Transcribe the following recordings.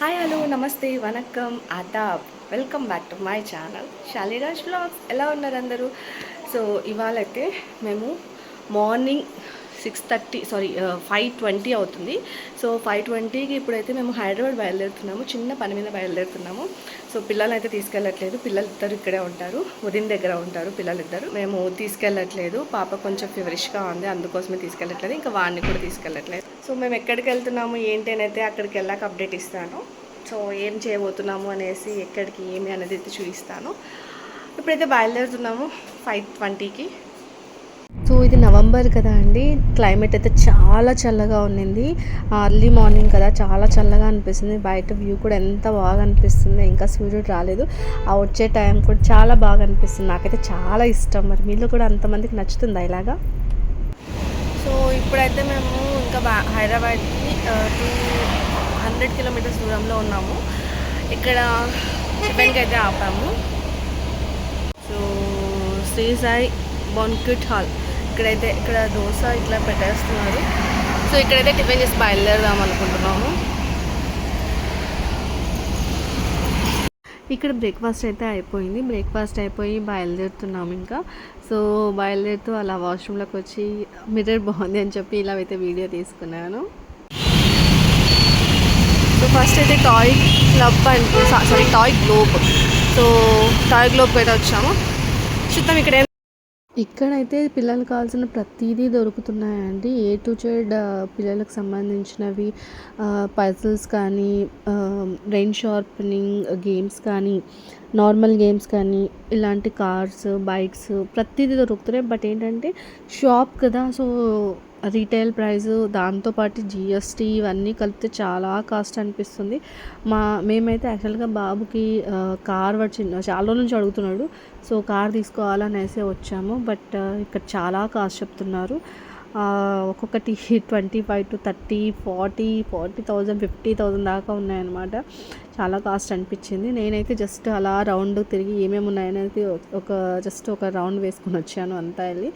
Hi hello నమస్తే వనక్కం Aadab welcome back to my channel Shaliraj blogs ఎలా ఉన్నారు అందరూ? సో ఇవాళ అయితే మేము morning six thirty sorry five twenty అవుతుంది. సో ఫైవ్ ట్వంటీకి ఇప్పుడైతే మేము హైదరాబాద్ బయలుదేరుతున్నాము. చిన్న పని మీద బయలుదేరుతున్నాము. సో పిల్లలైతే అయితే తీసుకెళ్ళట్లేదు. పిల్లలు ఇద్దరు ఇక్కడే ఉంటారు. ఉదయం దగ్గర ఉంటారు పిల్లలు ఇద్దరు మేము తీసుకెళ్ళట్లేదు. పాప కొంచెం ఫీవరిష్గా ఉంది. అందుకోసమే తీసుకెళ్ళట్లేదు. ఇంకా వాడిని కూడా తీసుకెళ్ళట్లేదు. సో మేము ఎక్కడికి వెళ్తున్నాము? ఏంటి అని అయితే అక్కడికి వెళ్ళాక అప్డేట్ ఇస్తాను. సో ఏం చేయబోతున్నాము అనేసి ఎక్కడికి ఏమి అనేది అయితే చూపిస్తాను. ఇప్పుడైతే బయలుదేరుతున్నాము ఫైవ్ ట్వంటీకి. సో ఇది నవంబర్ కదా అండి. క్లైమేట్ అయితే చాలా చల్లగా ఉండింది అర్లీ మార్నింగ్ కదా చాలా చల్లగా అనిపిస్తుంది. బయట వ్యూ కూడా ఎంత బాగా అనిపిస్తుంది ఇంకా సూర్యుడు రాలేదు. ఆ వచ్చే టైం కూడా చాలా బాగా అనిపిస్తుంది. నాకైతే చాలా ఇష్టం. మరి మీలో కూడా అంతమందికి నచ్చుతుందా ఇలాగా? సో ఇప్పుడైతే మేము ఇంకా హైదరాబాద్కి టూ హండ్రెడ్ కిలోమీటర్స్ దూరంలో ఉన్నాము. ఇక్కడ టిఫిన్కి అయితే ఆపాము. So Sri Sai banquet hall ఇక్కడైతే ఇక్కడ దోశ ఇట్లా పెట్టేస్తున్నారు. సో ఇక్కడైతే టిఫిన్ చేసి బయలుదేరదాం అనుకుంటున్నాము. ఇక్కడ బ్రేక్ఫాస్ట్ అయితే అయిపోయింది. బ్రేక్ఫాస్ట్ అయిపోయి బయలుదేరుతున్నాము ఇంకా. సో బయలుదేరుతూ అలా వాష్రూమ్లోకి వచ్చి మిర్రర్ బాగుంది అని చెప్పి ఇలా అయితే వీడియో తీసుకున్నాను. సో ఫస్ట్ అయితే టాయ్ క్లబ్ అంటే sorry toy globe. So toy గ్లోబ్కి అయితే వచ్చాము. చూద్దాం ఇక్కడ ఇక్కడైతే పిల్లలకు కావాల్సిన ప్రతిదీ దొరుకుతున్నాయండి. ఏ టు జెడ్ పిల్లలకు సంబంధించినవి పజిల్స్ కానీ రెయిన్ షార్పనింగ్ గేమ్స్ కానీ నార్మల్ గేమ్స్ కానీ ఇలాంటి కార్స్ బైక్స్ ప్రతిదీ దొరుకుతున్నాయి. బట్ ఏంటంటే షాప్ కదా సో రీటైల్ ప్రైస్ దాంతోపాటు జిఎస్టీ ఇవన్నీ కలిపితే చాలా కాస్ట్ అనిపిస్తుంది. మా మేమైతే యాక్చువల్గా బాబుకి కార్ వాడు చాలా రోజుల నుంచి అడుగుతున్నాడు. సో కార్ తీసుకోవాలనేసి వచ్చాము. బట్ ఇక్కడ చాలా కాస్ట్ చెప్తున్నారు. ఒక్కొక్కటి twenty five to thirty forty forty thousand fifty thousand దాకా ఉన్నాయన్నమాట. చాలా కాస్ట్ అనిపించింది. నేనైతే జస్ట్ అలా రౌండ్ తిరిగి ఏమేమి ఉన్నాయనేది ఒక జస్ట్ ఒక రౌండ్ వేసుకుని వచ్చాను అంతా వెళ్ళి.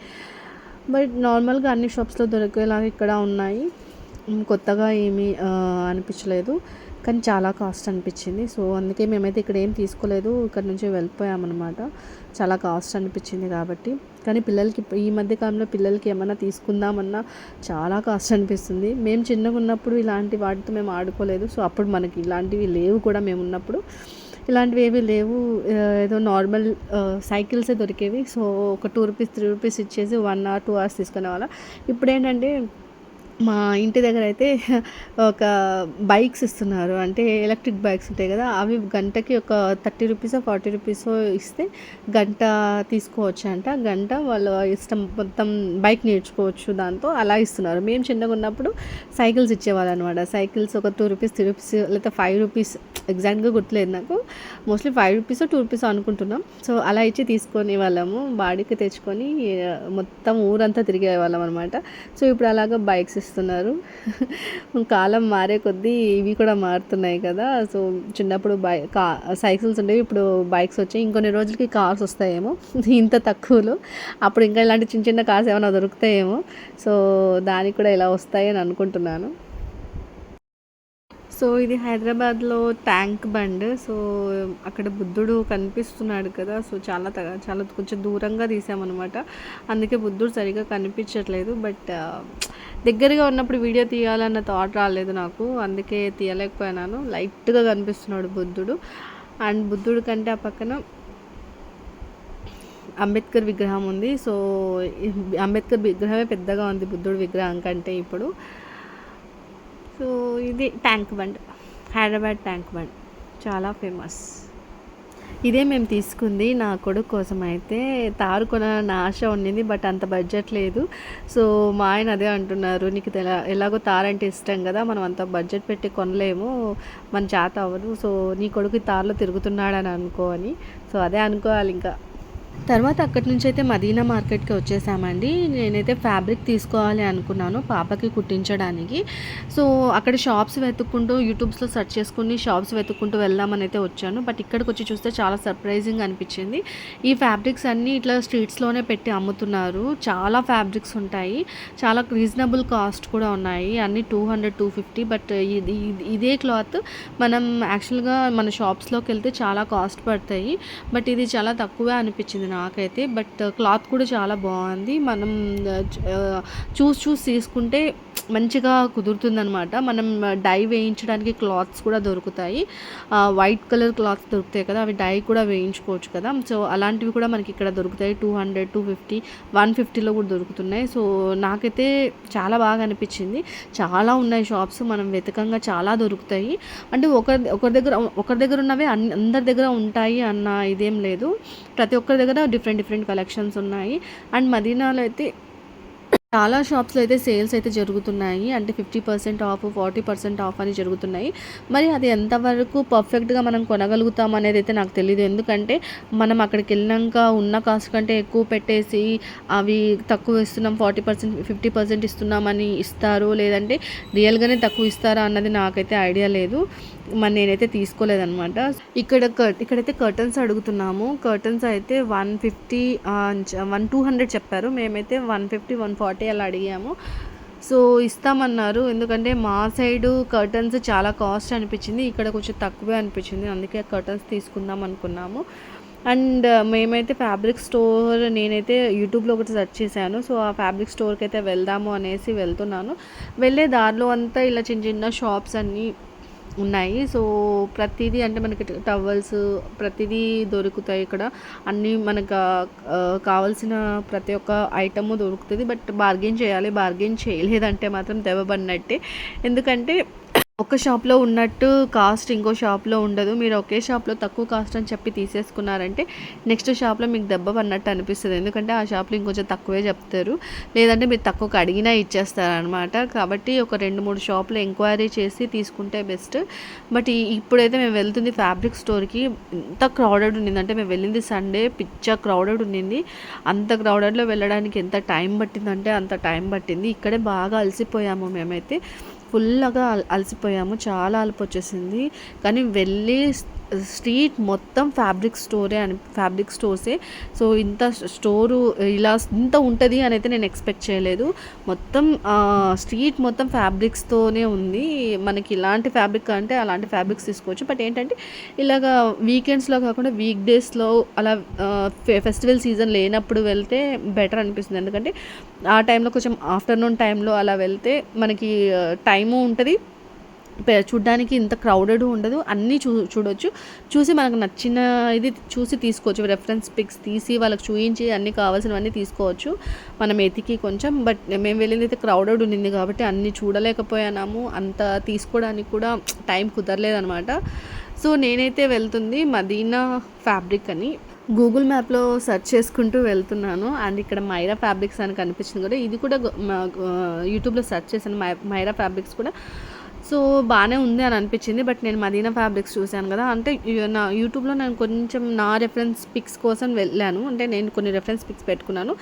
బట్ నార్మల్గా అన్ని షాప్స్లో దొరికేలాగా ఇక్కడ ఉన్నాయి. కొత్తగా ఏమీ అనిపించలేదు. కానీ చాలా కాస్ట్ అనిపించింది. సో అందుకే మేమైతే ఇక్కడ ఏం తీసుకోలేదు. ఇక్కడ నుంచి వెళ్ళిపోయామన్నమాట. చాలా కాస్ట్ అనిపించింది కాబట్టి. కానీ పిల్లలకి ఈ మధ్య కాలంలో పిల్లలకి ఏమైనా తీసుకుందామన్నా చాలా కాస్ట్ అనిపిస్తుంది. మేము చిన్నగా ఉన్నప్పుడు ఇలాంటి వాటితో మేము ఆడుకోలేదు. సో అప్పుడు మనకి ఇలాంటివి లేవు కూడా మేము ఉన్నప్పుడు. ఇలాంటివి ఏవి లేవు. ఏదో నార్మల్ సైకిల్సే దొరికేవి. సో ఒక టూ రూపీస్ త్రీ రూపీస్ ఇచ్చేసి వన్ అవర్ టూ అవర్స్ తీసుకునే వాళ్ళం ఇప్పుడు ఏంటంటే మా ఇంటి దగ్గర అయితే ఒక బైక్స్ ఇస్తున్నారు. అంటే ఎలక్ట్రిక్ బైక్స్ ఉంటాయి కదా అవి గంటకి ఒక థర్టీ రూపీస్ ఫార్టీ రూపీస్ ఇస్తే గంట తీసుకోవచ్చు అంట. గంట వాళ్ళ ఇష్టం మొత్తం బైక్ నేర్చుకోవచ్చు దాంతో అలా ఇస్తున్నారు. మేము చిన్నగా ఉన్నప్పుడు సైకిల్స్ ఇచ్చేవాళ్ళు అనమాట సైకిల్స్ ఒక టూ రూపీస్ త్రీ రూపీస్ లేకపోతే ఫైవ్ రూపీస్ ఎగ్జాక్ట్గా గుర్తులేదు నాకు. Mostly five rupees two rupees అనుకుంటున్నాం. సో అలా ఇచ్చి తీసుకొని వాళ్ళము బాడీకి తెచ్చుకొని మొత్తం ఊరంతా తిరిగే వాళ్ళం అనమాట. సో ఇప్పుడు అలాగా బైక్స్ ఇస్తున్నారు కాలం మారే కొద్దీ ఇవి కూడా మారుతున్నాయి కదా. సో చిన్నప్పుడు బై కా సైకిల్స్ ఉండేవి ఇప్పుడు బైక్స్ వచ్చాయి. ఇంకొన్ని రోజులకి కార్స్ వస్తాయేమో. ఇంత తక్కువలో. అప్పుడు ఇంకా ఇలాంటి చిన్న చిన్న కార్స్ ఏమైనా దొరుకుతాయేమో. సో దానికి కూడా ఇలా వస్తాయి అని అనుకుంటున్నాను. సో ఇది హైదరాబాద్లో ట్యాంక్ బండ్. సో అక్కడ బుద్ధుడు కనిపిస్తున్నాడు కదా. సో చాలా చాలా కొంచెం దూరంగా తీసామన్నమాట. అందుకే బుద్ధుడు సరిగా కనిపించట్లేదు. బట్ దగ్గరగా ఉన్నప్పుడు వీడియో తీయాలన్న థాట్ రాలేదు నాకు. అందుకే తీయలేకపోయినాను. లైట్గా కనిపిస్తున్నాడు బుద్ధుడు. అండ్ బుద్ధుడు కంటే ఆ పక్కన అంబేద్కర్ విగ్రహం ఉంది. సో అంబేద్కర్ విగ్రహమే పెద్దగా ఉంది బుద్ధుడు విగ్రహం కంటే ఇప్పుడు. సో ఇది tank bund Hyderabad tank bund చాలా ఫేమస్. ఇదే మేము తీసుకుంది నా కొడుకు కోసం అయితే. తారు కొనాలని ఆశ ఉండింది బట్ అంత బడ్జెట్ లేదు. సో మా ఆయన అదే అంటున్నారు నీకు తెల ఎలాగో తారంటే అంటే ఇష్టం కదా మనం అంత బడ్జెట్ పెట్టి కొనలేము మన చేత అవ్వదు. సో నీ కొడుకు ఈ తారులో తిరుగుతున్నాడని అనుకో అని. సో అదే అనుకోవాలి ఇంకా. తర్వాత అక్కడి నుంచి అయితే మదీనా మార్కెట్కి వచ్చేసామండి. నేనైతే ఫ్యాబ్రిక్ తీసుకోవాలి అనుకున్నాను పాపకి కుట్టించడానికి. సో అక్కడ షాప్స్ వెతుక్కుంటూ యూట్యూబ్స్లో సెర్చ్ చేసుకుని షాప్స్ వెతుక్కుంటూ వెళ్దామని అయితే వచ్చాను. బట్ ఇక్కడికి వచ్చి చూస్తే చాలా సర్ప్రైజింగ్ అనిపించింది. ఈ ఫ్యాబ్రిక్స్ అన్నీ ఇట్లా స్ట్రీట్స్లోనే పెట్టి అమ్ముతున్నారు. చాలా ఫ్యాబ్రిక్స్ ఉంటాయి. చాలా రీజనబుల్ కాస్ట్ కూడా ఉన్నాయి. అన్నీ two hundred two fifty. But ఇది ఇది- ఇదే క్లాత్ మనం యాక్చువల్గా మన షాప్స్లోకి వెళ్తే చాలా కాస్ట్ పడతాయి. బట్ ఇది చాలా తక్కువే అనిపించింది. నాకైతే. బట్ క్లాత్ కూడా చాలా బాగుంది. మనం చూసి చూసి తీసుకుంటే మంచిగా కుదురుతుందనమాట మనం డై వేయించడానికి క్లాత్స్ కూడా దొరుకుతాయి. వైట్ కలర్ క్లాత్స్ దొరుకుతాయి కదా అవి డై కూడా వేయించుకోవచ్చు కదా. సో అలాంటివి కూడా మనకి ఇక్కడ దొరుకుతాయి. Two hundred two fifty one ఫిఫ్టీలో కూడా దొరుకుతున్నాయి. సో నాకైతే చాలా బాగా అనిపించింది. చాలా ఉన్నాయి షాప్స్. మనం వెతకంగా చాలా దొరుకుతాయి. అంటే ఒకరి ఒకరి దగ్గర ఒకరి దగ్గర ఉన్నవే అన్ని అందరి దగ్గర ఉంటాయి అన్న ఇదేం లేదు. ప్రతి ఒక్కరి దగ్గర డిఫరెంట్ డిఫరెంట్ కలెక్షన్స్ ఉన్నాయి. అండ్ మదీనాలో అయితే చాలా షాప్స్లో అయితే సేల్స్ అయితే జరుగుతున్నాయి. అంటే fifty percent off forty percent off అని జరుగుతున్నాయి. మరి అది ఎంతవరకు పర్ఫెక్ట్గా మనం కొనగలుగుతాం అనేది అయితే నాకు తెలియదు ఎందుకంటే మనం అక్కడికి వెళ్ళినాక ఉన్న కాస్ట్ కంటే ఎక్కువ పెట్టేసి అవి తక్కువ ఇస్తున్నాం ఫార్టీ పర్సెంట్ ఫిఫ్టీ పర్సెంట్ ఇస్తున్నామని ఇస్తారు. లేదంటే రియల్గానే తక్కువ ఇస్తారా అన్నది నాకైతే ఐడియా లేదు. మరి నేనైతే తీసుకోలేదనమాట ఇక్కడ కర్ ఇక్కడైతే కర్టన్స్ అడుగుతున్నాము. కర్టన్స్ అయితే one fifty one two hundred చెప్పారు. మేమైతే వన్ ఫిఫ్టీ వన్ ఫార్టీ అలా అడిగాము. సో ఇస్తామన్నారు. ఎందుకంటే మా సైడు కర్టన్స్ చాలా కాస్ట్ అనిపించింది. ఇక్కడ కొంచెం తక్కువే అనిపించింది. అందుకే కర్టన్స్ తీసుకుందాం అనుకున్నాము. అండ్ మేమైతే ఫ్యాబ్రిక్ స్టోర్ నేనైతే యూట్యూబ్లో ఒకటి సెర్చ్ చేశాను. సో ఆ ఫ్యాబ్రిక్ స్టోర్కి అయితే వెళ్దాము అనేసి వెళ్తున్నాను. వెళ్ళే దారిలో అంతా ఇలా చిన్న చిన్న షాప్స్ అన్నీ ఉన్నాయి. సో ప్రతిదీ అంటే మనకి టవల్స్ ప్రతిదీ దొరుకుతాయి ఇక్కడ. అన్నీ మనకు కావాల్సిన ప్రతి ఒక్క ఐటము దొరుకుతుంది. బట్ బార్గెన్ చేయాలి. బార్గెన్ చేయలేదంటే మాత్రం దెబ్బపడినట్టే ఎందుకంటే ఒక షాప్లో ఉన్నట్టు కాస్ట్ ఇంకో షాప్లో ఉండదు. మీరు ఒకే షాప్లో తక్కువ కాస్ట్ అని చెప్పి తీసేసుకున్నారంటే నెక్స్ట్ షాప్లో మీకు దెబ్బ పడినట్టు అనిపిస్తుంది. ఎందుకంటే ఆ షాప్లో ఇంకొంచెం తక్కువే చెప్తారు. లేదంటే మీరు తక్కువకి అడిగినా ఇచ్చేస్తారనమాట కాబట్టి ఒక రెండు మూడు షాప్లో ఎంక్వైరీ చేసి తీసుకుంటే బెస్ట్. బట్ ఇప్పుడైతే మేము వెళ్తుంది ఫ్యాబ్రిక్ స్టోర్కి. ఎంత క్రౌడెడ్ ఉండింది. అంటే మేము వెళ్ళింది సండే పిచ్చ క్రౌడెడ్ ఉండింది. అంత క్రౌడెడ్లో వెళ్ళడానికి ఎంత టైం పట్టిందంటే అంత టైం పట్టింది. ఇక్కడే బాగా అలసిపోయాము మేమైతే. ఫుల్గా అలసిపోయాము. చాలా అలపు వచ్చేసింది కానీ వెళ్ళి స్ట్రీట్ మొత్తం ఫ్యాబ్రిక్ స్టోరే అని ఫ్యాబ్రిక్ స్టోర్సే. సో ఇంత స్టోరు ఇలా ఇంత ఉంటుంది అని అయితే నేను ఎక్స్పెక్ట్ చేయలేదు. మొత్తం స్ట్రీట్ మొత్తం ఫ్యాబ్రిక్స్తోనే ఉంది. మనకి ఇలాంటి ఫ్యాబ్రిక్ అంటే అలాంటి ఫ్యాబ్రిక్స్ తీసుకోవచ్చు. బట్ ఏంటంటే ఇలాగా వీకెండ్స్లో కాకుండా వీక్ డేస్లో అలా ఫె- ఫెస్టివల్ సీజన్ లేనప్పుడు వెళ్తే బెటర్ అనిపిస్తుంది. ఎందుకంటే ఆ టైంలో కొంచెం ఆఫ్టర్నూన్ టైంలో అలా వెళ్తే మనకి టైము ఉంటుంది. చూడ్డానికి ఇంత క్రౌడెడ్ ఉండదు. అన్నీ చూ చూడొచ్చు. చూసి మనకు నచ్చిన ఇది చూసి తీసుకోవచ్చు. రెఫరెన్స్ పిక్స్ తీసి వాళ్ళకి చూపించి అన్నీ కావాల్సినవన్నీ తీసుకోవచ్చు. మనం ఎతికి కొంచెం. బట్ మేము వెళ్ళింది అయితే క్రౌడెడ్ ఉండింది కాబట్టి అన్నీ చూడలేకపోయాము. అంత తీసుకోవడానికి కూడా టైం కుదరలేదనమాట సో నేనైతే వెళ్తుంది మదీనా ఫ్యాబ్రిక్ అని. గూగుల్ మ్యాప్లో సెర్చ్ చేసుకుంటూ వెళ్తున్నాను. అండ్ ఇక్కడ మైరా ఫ్యాబ్రిక్స్ అని కనిపించింది కూడా. ఇది కూడా మా- యూట్యూబ్లో సెర్చ్ చేశాను. మై మైరా ఫ్యాబ్రిక్స్ కూడా. సో బాగానే ఉంది అని అనిపించింది. బట్ నేను మదీనా ఫ్యాబ్రిక్స్ చూశాను కదా. అంటే నా యూట్యూబ్లో నేను కొంచెం నా రెఫరెన్స్ పిక్స్ కోసం వెళ్ళాను. అంటే నేను కొన్ని రెఫరెన్స్ పిక్స్ పెట్టుకున్నాను.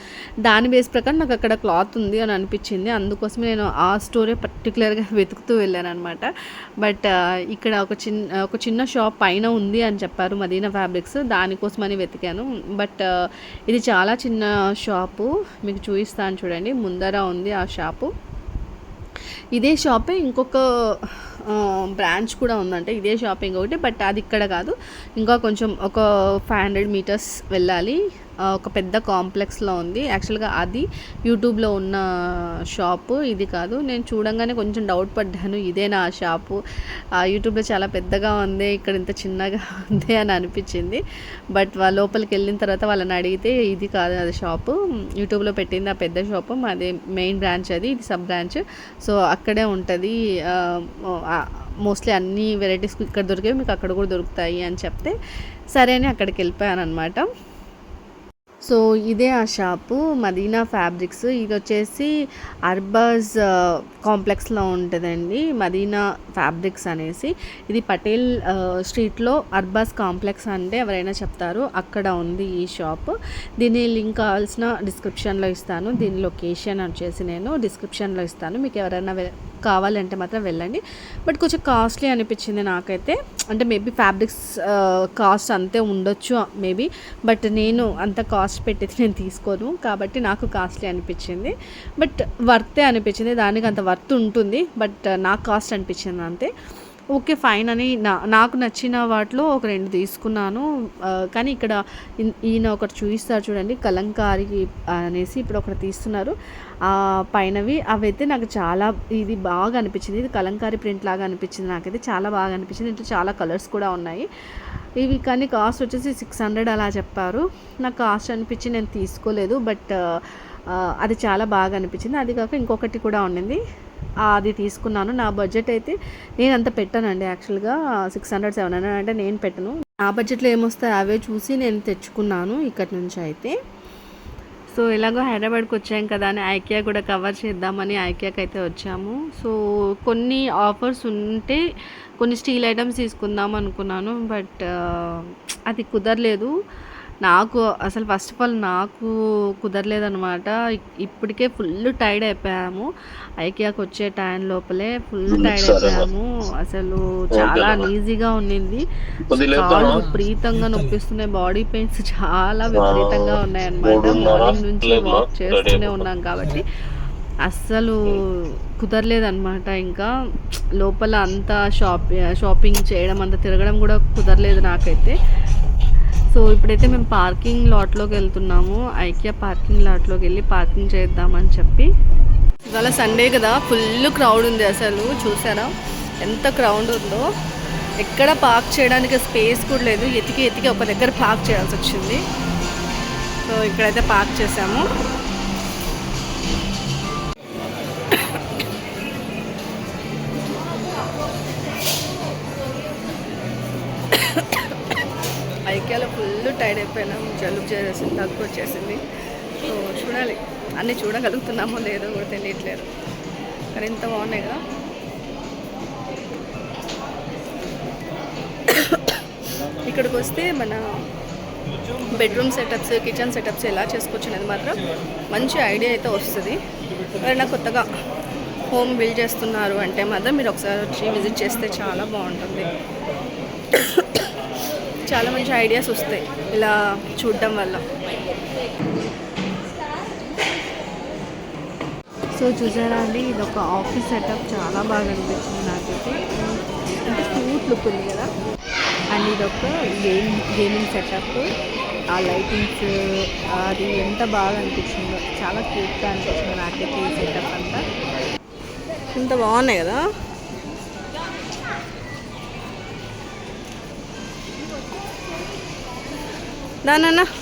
దాని బేస్ ప్రకారం నాకు అక్కడ క్లాత్ ఉంది అని అనిపించింది. అందుకోసమే నేను ఆ స్టోరే పర్టికులర్గా వెతుకుతూ వెళ్ళాను అనమాట బట్ ఇక్కడ ఒక చిన్న ఒక చిన్న షాప్ పైన ఉంది అని చెప్పారు మదీనా ఫ్యాబ్రిక్స్. దానికోసమని వెతికాను. బట్ ఇది చాలా చిన్న షాపు మీకు చూపిస్తాను చూడండి. ముందర ఉంది ఆ షాపు ఇదే షాపే ఇంకొక బ్రాంచ్ కూడా ఉందంటే ఇదే షాపింగ్ ఒకటి బట్ అది ఇక్కడ కాదు. ఇంకా కొంచెం ఒక ఫైవ్ హండ్రెడ్ మీటర్స్ వెళ్ళాలి. ఒక పెద్ద కాంప్లెక్స్లో ఉంది. యాక్చువల్గా అది యూట్యూబ్లో ఉన్న షాపు. ఇది కాదు. నేను చూడంగానే కొంచెం డౌట్ పడ్డాను. ఇదేనా ఆ షాపు. ఆ, యూట్యూబ్లో చాలా పెద్దగా ఉంది. ఇక్కడ ఇంత చిన్నగా ఉంది అని అనిపించింది. బట్ వాళ్ళ లోపలికి వెళ్ళిన తర్వాత వాళ్ళని అడిగితే ఇది కాదు అది షాపు. యూట్యూబ్లో పెట్టింది ఆ పెద్ద షాపు. మాది మెయిన్ బ్రాంచ్ అది. ఇది సబ్ బ్రాంచ్. సో అక్కడే ఉంటుంది. మోస్ట్లీ అన్ని వెరైటీస్ ఇక్కడ దొరికేవి మీకు అక్కడ కూడా దొరుకుతాయి అని చెప్తే సరే అని అక్కడికి వెళ్ళిపోయాను అనమాట సో ఇదే ఆ షాపు మదీనా ఫ్యాబ్రిక్స్. ఇది వచ్చేసి అర్బాజ్ కాంప్లెక్స్లో ఉంటుందండి. మదీనా ఫ్యాబ్రిక్స్ అనేసి. ఇది పటేల్ స్ట్రీట్లో అర్బాజ్ కాంప్లెక్స్ అంటే ఎవరైనా చెప్తారు అక్కడ ఉంది ఈ షాప్. దీని లింక్ కావాల్సిన డిస్క్రిప్షన్లో ఇస్తాను. దీని లొకేషన్ వచ్చేసి నేను డిస్క్రిప్షన్లో ఇస్తాను. మీకు ఎవరైనా కావాలంటే మాత్రం వెళ్ళండి. బట్ కొంచెం కాస్ట్లీ అనిపించింది నాకైతే. అంటే మేబీ ఫ్యాబ్రిక్స్ కాస్ట్ అంతే ఉండొచ్చు మేబీ. బట్ నేను అంత కాస్ట్ పెట్టేది నేను తీసుకోను. కాబట్టి నాకు కాస్ట్లీ అనిపించింది. బట్ వర్తే అనిపించింది. దానికి అంత వర్త్ ఉంటుంది. బట్ నాకు కాస్ట్ అనిపించింది అంతే. ఓకే ఫైన్ అని నా నాకు నచ్చిన వాటిలో ఒక రెండు తీసుకున్నాను. కానీ ఇక్కడ ఈయన ఒకటి చూపిస్తారు చూడండి. కలంకారి అనేసి ఇప్పుడు ఒకటి తీస్తున్నారు. పైనవి అవైతే నాకు చాలా ఇది బాగా అనిపించింది. ఇది కలంకారీ ప్రింట్ లాగా అనిపించింది నాకైతే. చాలా బాగా అనిపించింది. ఇంట్లో చాలా కలర్స్ కూడా ఉన్నాయి. ఇవి కానీ కాస్ట్ వచ్చేసి సిక్స్ హండ్రెడ్ అలా చెప్పారు. నాకు కాస్ట్ అనిపించి నేను తీసుకోలేదు. బట్ అది చాలా బాగా అనిపించింది. అది కాక ఇంకొకటి కూడా ఉండింది. అది తీసుకున్నాను. నా బడ్జెట్ అయితే నేను అంత పెట్టానండి యాక్చువల్గా. సిక్స్ హండ్రెడ్ సెవెన్ హండ్రెడ్ అంటే నేను పెట్టను. నా బడ్జెట్లో ఏమొస్తాయి అవే చూసి నేను తెచ్చుకున్నాను ఇక్కడి నుంచి అయితే. సో ఎలాగో హైదరాబాద్కి వచ్చాం కదా అని ఐకియా కూడా కవర్ చేద్దామని ఐకియాకి అయితే వచ్చాము. సో కొన్ని ఆఫర్స్ ఉంటే కొన్ని స్టీల్ ఐటమ్స్ తీసుకుందాం అనుకున్నాను బట్ అది కుదరలేదు. నాకు అసలు ఫస్ట్ ఆఫ్ ఆల్ నాకు కుదరలేదనమాట ఇప్పటికే ఫుల్ టైర్డ్ అయిపోయాము. ఐకియాకి వచ్చే టైం లోపలే ఫుల్ టైర్డ్ అయిపోయాము. అసలు చాలా ఈజీగా ఉండింది. కాళ్ళు విపరీతంగా నొప్పిస్తున్నాయి బాడీ పెయిన్స్ చాలా విపరీతంగా ఉన్నాయన్నమాట. మార్నింగ్ నుంచి వాక్ చేస్తూనే ఉన్నాం కాబట్టి అస్సలు కుదరలేదన్నమాట. ఇంకా లోపల అంతా షాప్ షాపింగ్ చేయడం అంతా తిరగడం కూడా కుదరలేదు నాకైతే. సో ఇప్పుడైతే మేము పార్కింగ్ లాట్లోకి వెళ్తున్నాము. ఐకియా పార్కింగ్ లాట్లోకి వెళ్ళి పార్కింగ్ చేద్దామని చెప్పి. ఇవాళ సండే కదా ఫుల్ క్రౌడ్ ఉంది అసలు. చూసారా? ఎంత క్రౌడ్ ఉందో. ఎక్కడ పార్క్ చేయడానికి స్పేస్ కూడా లేదు. ఎతికి ఎతికి ఒక దగ్గర పార్క్ చేయాల్సి వచ్చింది. సో ఇక్కడైతే పార్క్ చేసాము టైర్డ్ అయిపోయినాం జలుబు చేసేసింది దగ్గు వచ్చేసింది. సో చూడాలి. అన్నీ చూడగలుగుతున్నామో లేదో కూడా తెలియట్లేదు. కానీ ఇంత బాగున్నాయి కదా. ఇక్కడికి వస్తే మన బెడ్రూమ్ సెటప్స్ కిచెన్ సెటప్స్ ఎలా చేసుకోవచ్చు అనేది మాత్రం మంచి ఐడియా అయితే వస్తుంది. ఎవరైనా కొత్తగా హోమ్ బిల్డ్ చేస్తున్నారు అంటే మాత్రం మీరు ఒకసారి వచ్చి విజిట్ చేస్తే చాలా బాగుంటుంది. చాలా మంచి ఐడియాస్ వస్తాయి ఇలా చూడడం వల్ల. సో చూసారా అండి ఇది ఒక ఆఫీస్ సెటప్ చాలా బాగా అనిపించింది నాకైతే. అంటే క్యూట్ లుక్ ఉంది కదా. అండ్ ఇది ఒక గేమ్ గేమింగ్ సెటప్ ఆ లైటింగ్స్ అది ఎంత బాగా అనిపించిందో చాలా క్యూట్గా అనిపించింది నాకైతే ఈ సెటప్ అంతా. ఇంత బాగున్నాయి కదా. Na, na, na.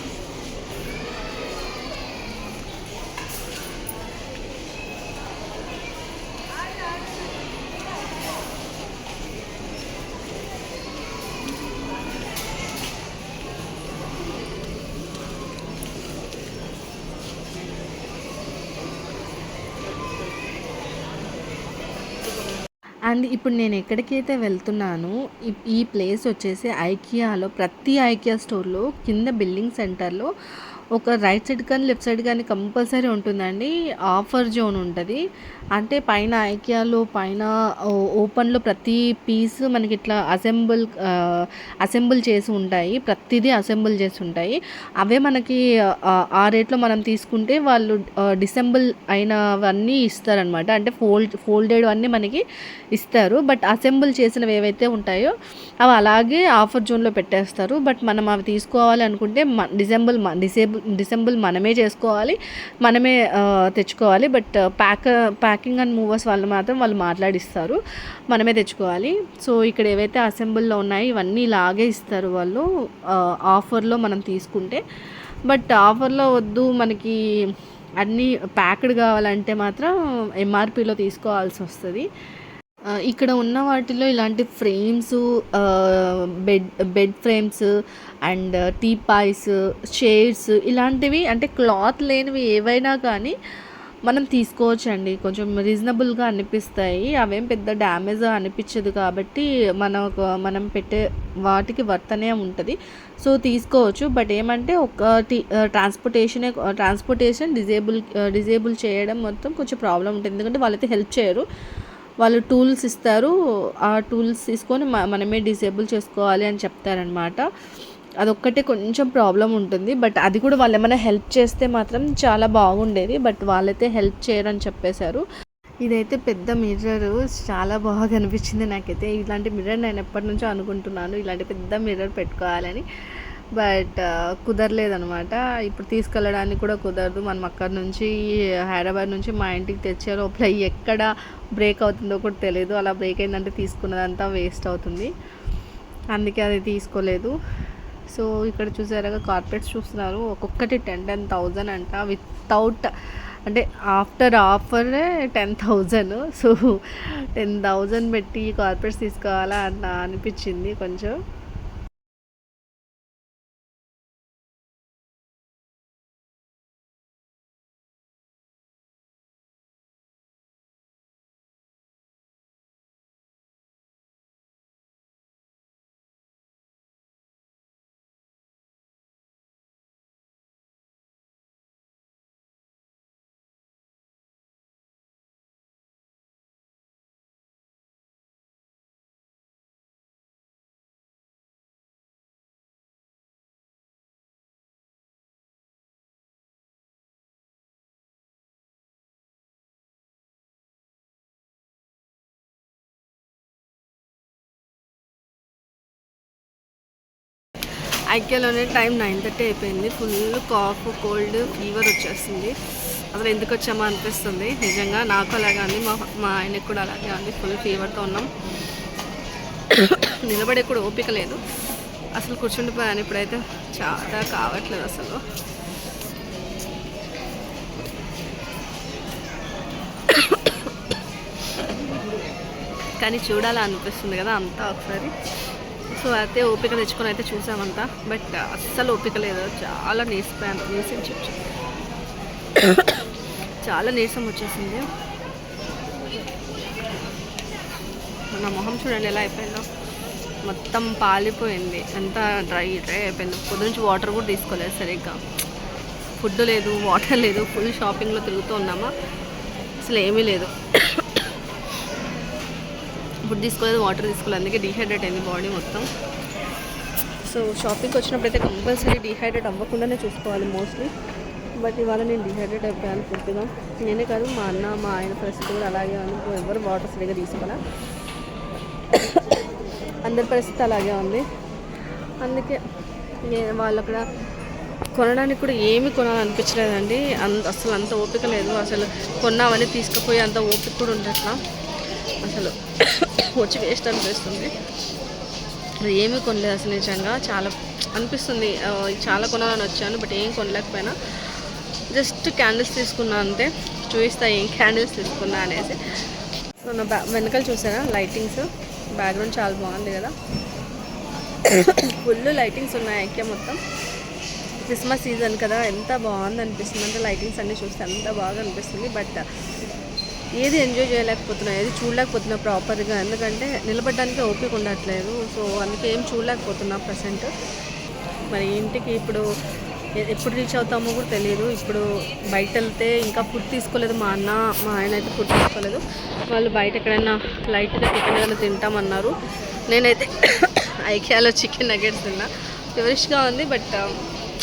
అండ్ ఇప్పుడు నేను ఎక్కడికైతే వెళ్తున్నానో ఈ- ఈ ప్లేస్ వచ్చేసి ఐకియాలో ప్రతి ఐకియా స్టోర్లో కింద బిల్డింగ్ సెంటర్లో ఒక రైట్ సైడ్ కానీ లెఫ్ట్ సైడ్ కానీ కంపల్సరీ ఉంటుందండి. ఆఫర్ జోన్ ఉంటుంది. అంటే పైన ఐకియాలో పైన ఓ- ఓపెన్లో ప్రతి పీస్ మనకి ఇట్లా అసెంబుల్ అసెంబుల్ చేసి ఉంటాయి. ప్రతిదీ అసెంబుల్ చేసి ఉంటాయి. అవే మనకి ఆ, రేట్లో మనం తీసుకుంటే వాళ్ళు డిసెంబుల్ అయినవన్నీ ఇస్తారనమాట అంటే ఫోల్డ్ ఫోల్డెడ్ అన్నీ మనకి ఇస్తారు. బట్ అసెంబుల్ చేసినవి ఏవైతే ఉంటాయో అవి అలాగే ఆఫర్ జోన్లో పెట్టేస్తారు. బట్ మనం అవి తీసుకోవాలి అనుకుంటే మ డిసెంబుల్ డిసేబుల్ డిసెంబుల్ మనమే చేసుకోవాలి మనమే తెచ్చుకోవాలి. But pack packing and movers వాళ్ళు మాత్రం వాళ్ళు మాట్లాడిస్తారు మనమే తెచ్చుకోవాలి. సో ఇక్కడ ఏవైతే అసెంబుల్లో ఉన్నాయో ఇవన్నీ ఇలాగే ఇస్తారు వాళ్ళు ఆఫర్లో మనం తీసుకుంటే. బట్ ఆఫర్లో వద్దు మనకి అన్నీ ప్యాక్డ్ కావాలంటే మాత్రం ఎంఆర్పిలో తీసుకోవాల్సి వస్తుంది. ఇక్కడ ఉన్న వాటిలో ఇలాంటి frames bed bed frames and teapoys chairs ఇలాంటివి అంటే క్లాత్ లేనివి ఏవైనా కానీ మనం తీసుకోవచ్చండి. కొంచెం రీజనబుల్గా అనిపిస్తాయి. అవేం పెద్ద డ్యామేజ్ అనిపించదు కాబట్టి మనకు మనం పెట్టే వాటికి వర్తనే ఉంటుంది. సో తీసుకోవచ్చు. బట్ ఏమంటే ఒక ట్రాన్స్పోర్టేషనే ట్రాన్స్పోర్టేషన్ డిజేబుల్ డిజేబుల్ చేయడం మొత్తం కొంచెం ప్రాబ్లం ఉంటుంది. ఎందుకంటే వాళ్ళైతే హెల్ప్ చేయరు. వాళ్ళు టూల్స్ ఇస్తారు. ఆ టూల్స్ తీసుకొని మనమే డిసేబుల్ చేసుకోవాలి అని చెప్తారనమాట. అదొక్కటే కొంచెం ప్రాబ్లం ఉంటుంది. బట్ అది కూడా వాళ్ళు ఏమైనా హెల్ప్ చేస్తే మాత్రం చాలా బాగుండేది. బట్ వాళ్ళైతే హెల్ప్ చేయరని చెప్పేశారు. ఇదైతే పెద్ద మిర్రర్. చాలా బాగా అనిపించింది నాకైతే. ఇలాంటి మిర్రర్ నేను ఎప్పటి నుంచో అనుకుంటున్నాను. ఇలాంటి పెద్ద మిర్రర్ పెట్టుకోవాలని. బట్ కుదరలేదనమాట ఇప్పుడు తీసుకెళ్ళడానికి కూడా కుదరదు. మనం అక్కడ నుంచి హైదరాబాద్ నుంచి మా ఇంటికి తెచ్చే లోపల ఎక్కడ బ్రేక్ అవుతుందో కూడా తెలియదు అలా బ్రేక్ అయిందంటే తీసుకున్నదంతా వేస్ట్ అవుతుంది. అందుకే అది తీసుకోలేదు. సో ఇక్కడ చూసారా కార్పెట్స్ చూస్తున్నారు. ఒక్కొక్కటి టెన్ టెన్ థౌజండ్ అంట. వితౌట్ అంటే after offer ten thousand. So ten thousand పెట్టి కార్పెట్స్ తీసుకోవాలా అన్న అనిపించింది కొంచెం. ఐక్యలోనే టైం నైన్ థర్టీ అయిపోయింది. ఫుల్ కాఫ్ కోల్డ్ ఫీవర్ వచ్చేస్తుంది. అసలు ఎందుకు వచ్చామో అనిపిస్తుంది. నిజంగా నాకు అలాగే ఉంది. మా మా ఆయనకు కూడా అలాగే ఉంది. ఫుల్ ఫీవర్తో ఉన్నాం. నిలబడే కూడా ఓపిక లేదు. అసలు కూర్చుండిపోయాను. ఇప్పుడైతే చాలా కావట్లేదు అసలు. కానీ చూడాలా అనిపిస్తుంది కదా అంతా ఒకసారి. సో అయితే ఓపిక తెచ్చుకొని అయితే చూసామంతా. బట్ uh, అస్సలు ఓపిక లేదు. చాలా నీసిపోయాను. నీసం చెప్పు చాలా నీరసం వచ్చేసింది. నా మొహం చూడండి ఎలా అయిపోయిందో. మొత్తం పాలిపోయింది. ఎంత డ్రై డ్రై అయిపోయింది. పొద్దు నుంచి వాటర్ కూడా తీసుకోలేదు సరిగ్గా. ఫుడ్ లేదు వాటర్ లేదు. ఫుల్ షాపింగ్లో తిరుగుతూ ఉన్నామా? అసలు ఏమీ లేదు. ఫుడ్ తీసుకోలేదు వాటర్ తీసుకోలేదు అందుకే డీహైడ్రేట్ అయింది బాడీ మొత్తం. సో షాపింగ్కి వచ్చినప్పుడు అయితే కంపల్సరీ డీహైడ్రేట్ అవ్వకుండానే చూసుకోవాలి మోస్ట్లీ బట్ ఇవాళ నేను డిహైడ్రేట్ అయిపోయాను పూర్తిగా నేనే కాదు మా అన్న మా ఆయన పరిస్థితి కూడా అలాగే ఉంది. ఎవరు వాటర్ సరిగ్గా తీసుకోవాలా? అందరి పరిస్థితి అలాగే ఉంది. అందుకే నేను వాళ్ళు అక్కడ కొనడానికి కూడా ఏమి కొనాలనిపించలేదండి. అంత అసలు అంత ఓపిక లేదు. అసలు కొన్నామని తీసుకుపోయి అంత ఓపిక కూడా ఉండట్లా. అసలు వచ్చి వేస్ట్ అనిపిస్తుంది. అది ఏమీ కొనలేదు అసలు నిజంగా. చాలా అనిపిస్తుంది. చాలా కొనాలని వచ్చాను బట్ ఏం కొనలేకపోయినా. జస్ట్ క్యాండిల్స్ తీసుకున్నా అంతే. చూపిస్తా ఏం క్యాండిల్స్ తీసుకున్నా అనేసి. సో నా బ్యా వెనకాల చూసారా? లైటింగ్స్. బ్యాక్గ్రౌండ్ చాలా బాగుంది కదా. ఫుల్ లైటింగ్స్ ఉన్నాయి ఎక్కే మొత్తం. క్రిస్మస్ సీజన్ కదా ఎంత బాగుంది అనిపిస్తుంది అంటే లైటింగ్స్ అన్నీ చూస్తే అంత బాగా అనిపిస్తుంది. బట్ ఏది ఎంజాయ్ చేయలేకపోతున్నా ఏది చూడలేకపోతున్నా ప్రాపర్గా ఎందుకంటే నిలబడడానికి ఓపిక ఉండట్లేదు. సో అందుకే ఏం చూడలేకపోతున్నా ప్రజెంట్ మరి ఇంటికి ఇప్పుడు ఎప్పుడు రీచ్ అవుతామో కూడా తెలియదు ఇప్పుడు బయట వెళ్తే ఇంకా ఫుడ్ తీసుకోలేదు మా అన్న మా ఆయన అయితే ఫుడ్ తీసుకోలేదు. వాళ్ళు బయట ఎక్కడైనా లైట్గా చికెన్ ఏదైనా తింటామన్నారు. నేనైతే ఐకియాలో చికెన్ నగెట్స్ తిన్నా. ఫివరిష్గా ఉంది బట్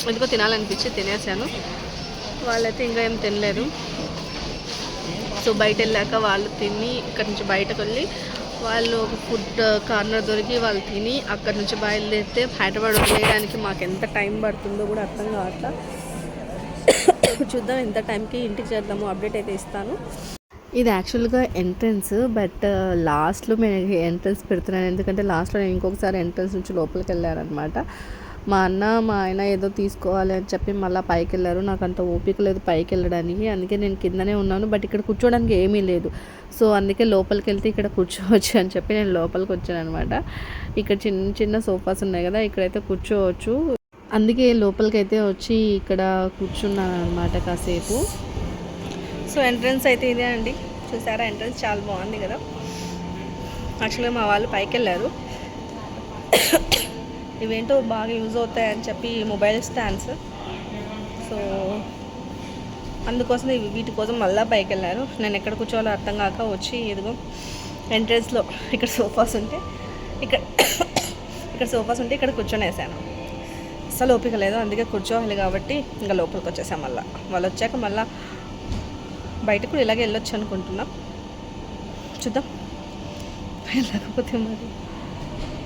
ఎందుకో తినాలనిపించి తినేసాను. వాళ్ళైతే ఇంకా ఏం తినలేదు. సో బయట వెళ్ళాక వాళ్ళు తిని ఇక్కడ నుంచి బయటకు వెళ్ళి వాళ్ళు ఒక ఫుడ్ కార్నర్ దొరికి వాళ్ళు తిని అక్కడ నుంచి బయలుదేరితే హైదరాబాద్ వదిలేయడానికి మాకు ఎంత టైం పడుతుందో కూడా అర్థం కావట్లా. చూద్దాం ఎంత టైంకి ఇంటికి చేద్దాము అప్డేట్ అయితే ఇస్తాను. ఇది యాక్చువల్గా ఎంట్రన్స్ బట్ లాస్ట్లో మేము ఎంట్రన్స్ పెడుతున్నాను. ఎందుకంటే లాస్ట్లో నేను ఇంకొకసారి ఎంట్రన్స్ నుంచి లోపలికి వెళ్ళారనమాట మా అన్న మా ఆయన ఏదో తీసుకోవాలి అని చెప్పి మళ్ళీ పైకి వెళ్ళారు నాకు అంత ఓపిక లేదు పైకి వెళ్ళడానికి అందుకే నేను కిందనే ఉన్నాను. బట్ ఇక్కడ కూర్చోడానికి ఏమీ లేదు. సో అందుకే లోపలికి వెళ్తే ఇక్కడ కూర్చోవచ్చు అని చెప్పి నేను లోపలికి వచ్చాను అనమాట ఇక్కడ చిన్న చిన్న సోఫాస్ ఉన్నాయి కదా ఇక్కడైతే కూర్చోవచ్చు. అందుకే లోపలికి అయితే వచ్చి ఇక్కడ కూర్చున్నాను అనమాట కాసేపు. సో ఎంట్రన్స్ అయితే ఇదే అండి. చూసారా ఎంట్రన్స్ చాలా బాగుంది కదా. యాక్చువల్గా మా వాళ్ళు పైకి వెళ్ళారు ఇవేంటో బాగా యూజ్ అవుతాయని చెప్పి మొబైల్ స్టాండ్స్. సో అందుకోసం వీటి కోసం మళ్ళీ పైకి వెళ్ళారు. నేను ఎక్కడ కూర్చోవాలో అర్థం కాక వచ్చి ఎదుగో ఎంట్రన్స్లో ఇక్కడ సోఫాస్ ఉంటే ఇక్కడ ఇక్కడ సోఫాస్ ఉంటే ఇక్కడ కూర్చొని వేసాను అస్సలు ఓపిక లేదు. అందుకే కూర్చోవాలి కాబట్టి ఇంకా లోపలికి వచ్చేసాం మళ్ళీ. వాళ్ళు వచ్చాక మళ్ళీ బయటకు కూడా ఇలాగే వెళ్ళొచ్చు అనుకుంటున్నాం. చూద్దాం. వెళ్ళకపోతే మరి.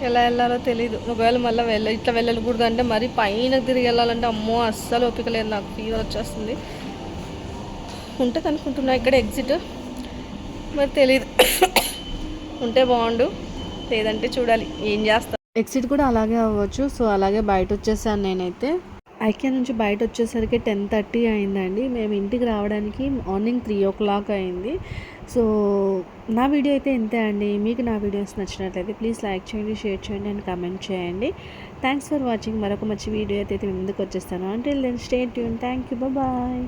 ఎలా వెళ్ళాలో తెలియదు ఒకవేళ మళ్ళీ వెళ్ళ ఇట్లా వెళ్ళకూడదు అంటే మరి పైన తిరిగి వెళ్ళాలంటే అమ్మో అస్సలు ఓపిక లేదు. నాకు ఫీవర్ వచ్చేస్తుంది. ఉంటుంది అనుకుంటున్నా ఇక్కడ ఎగ్జిట్ మరి తెలియదు ఉంటే బాగుండు. లేదంటే చూడాలి. ఏం చేస్తా? ఎగ్జిట్ కూడా అలాగే అవ్వచ్చు. సో అలాగే బయట వచ్చేసాను నేనైతే. ఐక్య నుంచి బయట వచ్చేసరికి టెన్ థర్టీ అయిందండి. మేము ఇంటికి రావడానికి మార్నింగ్ త్రీ ఓ క్లాక్ అయింది. సో నా వీడియో అయితే ఇంతే అండి. మీకు నా వీడియోస్ నచ్చినట్లయితే ప్లీజ్ లైక్ చేయండి షేర్ చేయండి అండ్ కమెంట్ చేయండి. Thanks for watching. మరొక మంచి వీడియో అయితే ముందుకు వచ్చేస్తాను. అంటే then stay tuned thank you bye